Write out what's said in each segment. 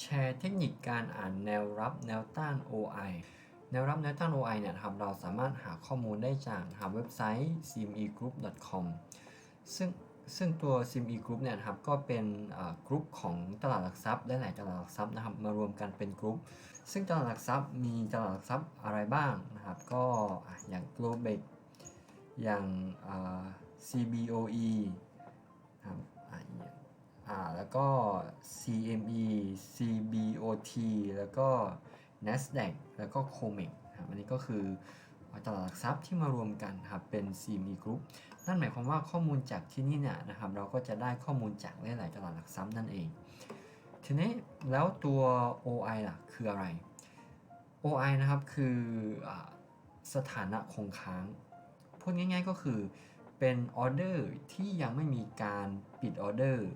แชร์เทคนิคการอ่านแนวรับแนวต้าน OI แนวรับแนวต้าน OI เนี่ยครับเราสามารถหาข้อมูลได้จากหาเว็บไซต์ cmegroup.com ซึ่งซึ่งตัว CME Group เนี่ยครับก็เป็นกลุ่มของตลาดหลักทรัพย์และหลายตลาดหลักทรัพย์นะครับมารวมกันเป็นกลุ่มซึ่งตลาดหลักทรัพย์มีตลาดหลักทรัพย์อะไรบ้างนะครับก็อย่าง Globex อย่าง CBOE นะครับ อ่าแล้วก็ CME CBOT แล้วก็ NASDAQ แล้วก็ COMEX นะครับอันนี้ก็คือตลาดหลักทรัพย์ที่มารวมกันครับเป็น CME Group นั่นหมายความว่าข้อมูลจากที่นี่เนี่ยนะครับเราก็จะได้ข้อมูลจากหลายๆตลาดหลักทรัพย์นั่นเอง ทีนี้แล้วตัว OI ล่ะคืออะไร OI นะครับคืออสถานะคงค้างพูดง่ายๆก็คือเป็นออเดอร์ที่ยังไม่มีการปิดออเดอร์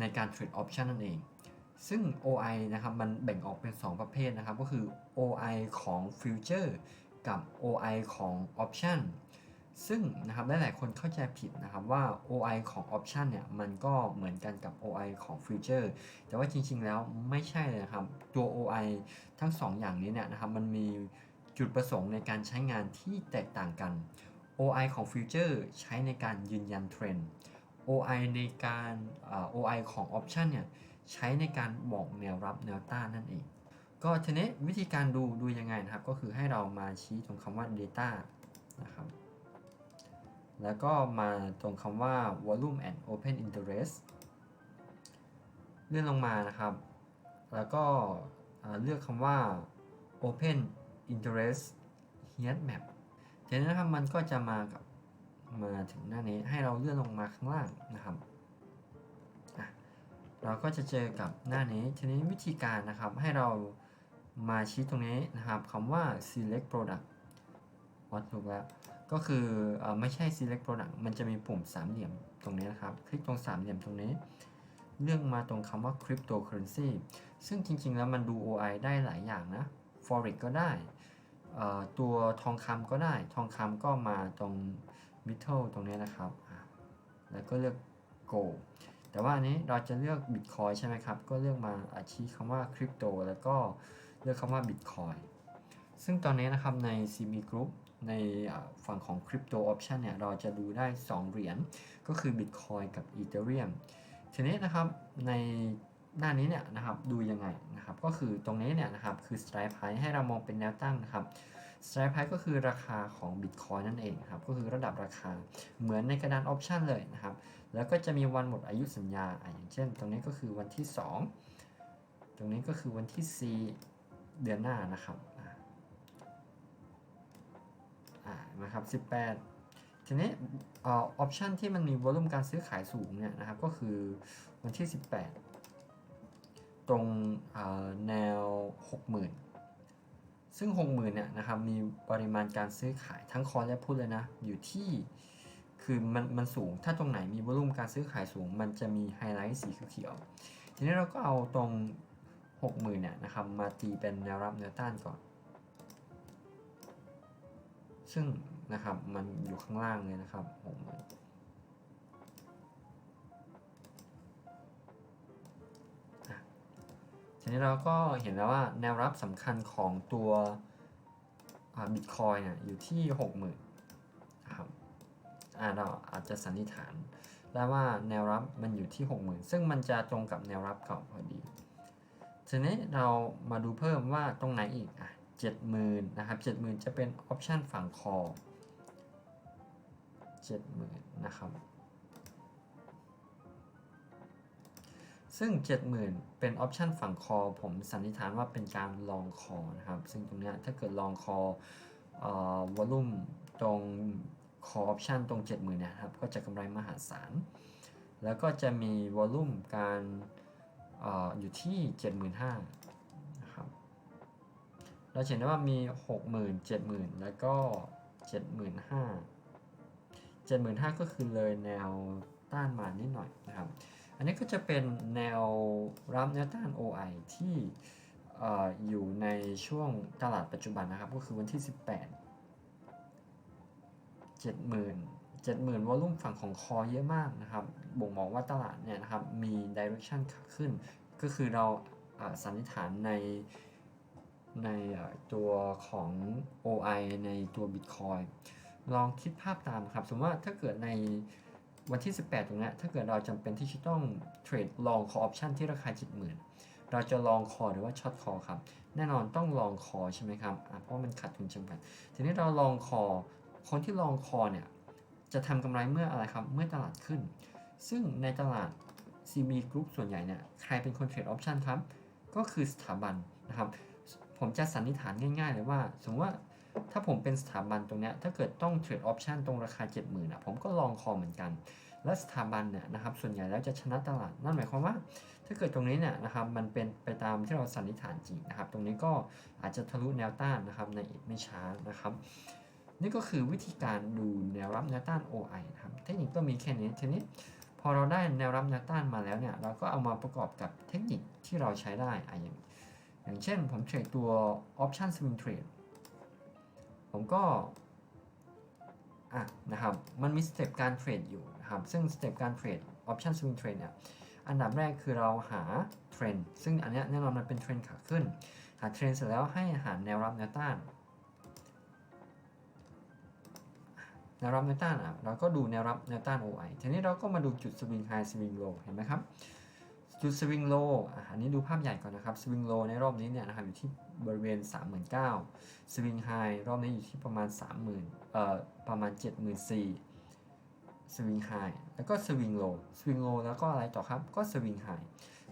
ในการเทรดออปชันนั่นเอง ซึ่ง OI นะครับมันแบ่งออกเป็น 2 ประเภทนะครับ ก็คือ OI ของฟิวเจอร์กับ OI ของออปชันซึ่งนะครับหลายๆคนเข้าใจผิดนะครับว่า OI ของ Option เนี่ยมันก็เหมือนกันกับ OI ของ Future แต่ว่าจริงๆแล้วไม่ใช่เลยนะครับ ตัว OI ทั้ง 2 อย่างนี้เนี่ยนะครับมันมีจุดประสงค์ในการใช้งานที่แตกต่างกัน OI ของ Future ใช้ในการยืนยันเทรนด์ OI ในการเอ่อ OI ของ Option เนี่ยใช้ในการบอกแนวรับแนวต้านนั่นเอง ก็ทีนี้วิธีการดูดูยังไงนะครับ ก็คือให้เรามาชี้ตรงคำว่า data นะครับแล้วก็มาตรงคำว่า volume and open interest เลื่อนลงมานะครับ แล้วก็เลือกคำว่า open interest heat map ทีนี้นะครับมันก็จะมากับ มาถึงหน้านี้ให้เราเลื่อนลงมาข้างล่างนะครับเราก็จะเจอกับหน้านี้ทีนี้วิธีการนะครับให้เรามาชี้ตรงนี้นะครับคำว่า select product อ๋อถูกแล้ว ก็คืออไม่ใช่ select product มันจะมีปุ่มสามเหลี่ยมตรงนี้นะครับ คลิกตรงสามเหลี่ยมตรงนี้เลื่อกมาตรงคำว่า cryptocurrency ซึ่งจริงๆ แล้วมันดู OI ได้หลายอย่างนะ forex ก็ได้ ตัวทองคำก็ได้ ทองคำก็มาตรง middle ตรงนี้นะครับแล้วก็เลือก go แต่ว่าอันนี้เราจะเลือก bitcoin ใช่ไหมครับ ก็เลือกมาอาชี้คำว่า crypto แล้วก็เลือกคำว่า bitcoin ซึ่งตอนนี้นะครับใน CME Group ในฝั่งของ Crypto Option เนี่ยเราจะดูได้ 2 เหรียญก็คือ Bitcoin กับ Ethereum ทีนี้นะครับในหน้านี้เนี่ยนะครับดูยังไงนะครับก็คือตรงนี้เนี่ยนะครับคือ Strike Price ให้เรามองเป็นแนวตั้งนะครับ Strike Price ก็คือราคาของ Bitcoin นั่นเองครับ ก็คือระดับราคาเหมือนในกระดาน Option เลยนะครับ แล้วก็จะมีวันหมดอายุสัญญาออย่างเช่น ตรงนี้ก็คือวันที่ 2 ตรงนี้ก็คือวันที่ 4 เดือนหน้านะครับอ่านะครับ 18 ทีนี้เออปชันที่มันมีวอลุ่มการซื้อขายสูงเนี่ยนะครับ ก็คือวันที่ 18 ตรงแนว 60,000 ซึ่ง 60,000เนี่ยนะครับมีปริมาณการซื้อขายทั้งคอนและพุทธเลยนะ อยู่ที่คือมันมันสูงถ้าตรงไหนมีวอลุ่มการซื้อขายสูง มันจะมีไฮไลท์สีเขียวทีนี้เราก็เอาตรงหมื่นเนี่ยนะครับมาตีเป็นแนวรับแนวต้านก่อน ซึ่งนะครับมันอยู่ข้างล่างเลยนะครับ60,000 นี้เราก็เห็นแล้วว่าแนวรับสำคัญของตัวบิตคอยเนี่ยอยู่ที่ 60,000นะครับเราอาจจะสันนิษฐานได้ว่าแนวรับมันอยู่ที่ 60,000 ซึ่งมันจะตรงกับแนวรับเก่าพอดีทีนี้เรามาดูเพิ่มว่าตรงไหนอีกอะ70,000นะครับ70,000 จะเป็นออปชันฝั่งคอ70,000 นะครับ ซึ่ง 70,000 เป็นออปชันฝั่งคอ ผมสันนิษฐานว่าเป็นการลองคอนะครับ ซึ่งตรงนี้ถ้าเกิดลองคอวอลุ่มตรงคอออปชันตรง 70,000เนี่ยครับ ก็จะกำไรมหาศาล แล้วก็จะมีวอลุ่มการอออยู่ที่ 75,000นะครับ เราเห็นได้ว่ามี 60,000 70,000 แล้วก็ 75,000 75,000 ก็คือเลยแนวต้านมานิดหน่อยนะครับ อันนี้ก็จะเป็นแนวรับแนวต้าน OI ที่ออยู่ในช่วงตลาดปัจจุบันนะครับ ก็คือวันที่ 18 70,000 70,000วอลุ่มฝั่งของคอเยอะมากนะครับ บ่งบอกว่าตลาดเนี่ยนะครับ มี direction ขาขึ้น ก็คือเราสันนิษฐานในในตัวของ OI ในตัว Bitcoin ลองคิดภาพตามครับ สมมติว่าถ้าเกิดใน วันที่ 18ตรงนี้ถ้าเกิดเราจำเป็นที่จะต้องเทรดลองคอออปชันที่ราคา70,000เราจะลองคอหรือว่าช็อตคอครับ แน่นอนต้องลองคอใช่ไหมครับเพราะมันขาดทุนจำกัด ทีนี้เราลองคอ คนที่ลองคอเนี่ยจะทำกำไรเมื่ออะไรครับ เมื่อตลาดขึ้น ซึ่งในตลาด CB Group ส่วนใหญ่เนี่ยใครเป็นคนเทรดออปชันครับ ก็คือสถาบันนะครับ ผมจะสันนิษฐานง่าย ๆ เลยว่า สมมติว่า ถ้าผมเป็นสถาบันตรงนี้ถ้าเกิดต้องเทรดออปชันตรงราคา 70,000อะผมก็ลองคอเหมือนกัน และสถาบันเนี่ยนะครับส่วนใหญ่แล้วจะชนะตลาด นั่นหมายความว่า ถ้าเกิดตรงนี้เนี่ยนะครับมันเป็นไปตามที่เราสันนิษฐานจริงนะครับ ตรงนี้ก็อาจจะทะลุแนวต้านนะครับในอีกไม่ช้านะครับ นี่ก็คือวิธีการดูแนวรับแนวต้าน OI นะครับเทคนิคก็มีแค่นี้ทีนี้พอเราได้แนวรับแนวต้านมาแล้วเนี่ยเราก็เอามาประกอบกับเทคนิคที่เราใช้ได้อะอย่างอย่างเช่นผมเทรดตัว option swing trade ผมก็อะนะครับมันมีสเต็ปการเทรดอยู่นะครับซึ่งสเต็ปการเทรด option swing trade เนี่ยอันดับแรกคือเราหาเทรนด์ซึ่งอันเนี้ยแน่นอนมันเป็นเทรนด์ขาขึ้น หาเทรนด์เสร็จแล้วให้หาแนวรับแนวต้านแนวรับแนวต้านอะเราก็ดูแนวรับแนวต้าน OI ทีนี้เราก็มาดูจุดสวิงไฮสวิงโลเห็นไหมครับ จุดสวิงโลอะอันนี้ดูภาพใหญ่ก่อนนะครับ สวิงโลในรอบนี้เนี่ยนะครับอยู่ที่บริเวณ 39,000สวิงไฮรอบนี้อยู่ที่ประมาณ 30,000เอ่อประมาณ 74,000สวิงไฮแล้วก็สวิงโลสวิงโลแล้วก็อะไรต่อครับ ก็สวิงไฮ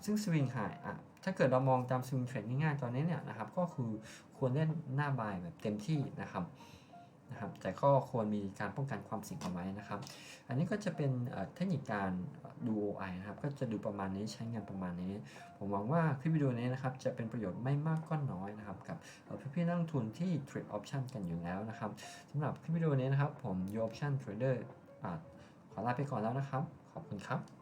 ซึ่งสวิงไฮอะถ้าเกิดเรามองตามสวิงเทรดง่ายๆตอนนี้เนี่ยนะครับ ก็คือควรเล่นหน้าบายแบบเต็มที่นะครับนะครับ แต่ก็ควรมีการป้องกันความเสี่ยงเอาไว้นะครับ อันนี้ก็จะเป็นเทคนิคการ ดู OI นะครับก็จะดูประมาณนี้ใช้งานประมาณนี้ ผมหวังว่าคลิปวิดีโอนี้นะครับจะเป็นประโยชน์ไม่มากก็น้อยนะครับกับเอ่อพี่ๆนักลงทุนที่เทรดออปชันกันอยู่แล้วนะครับสำหรับคลิปวิดีโอนี้นะครับผม Yo Option Trader อ่าขอลาไปก่อนแล้วนะครับ ขอบคุณครับ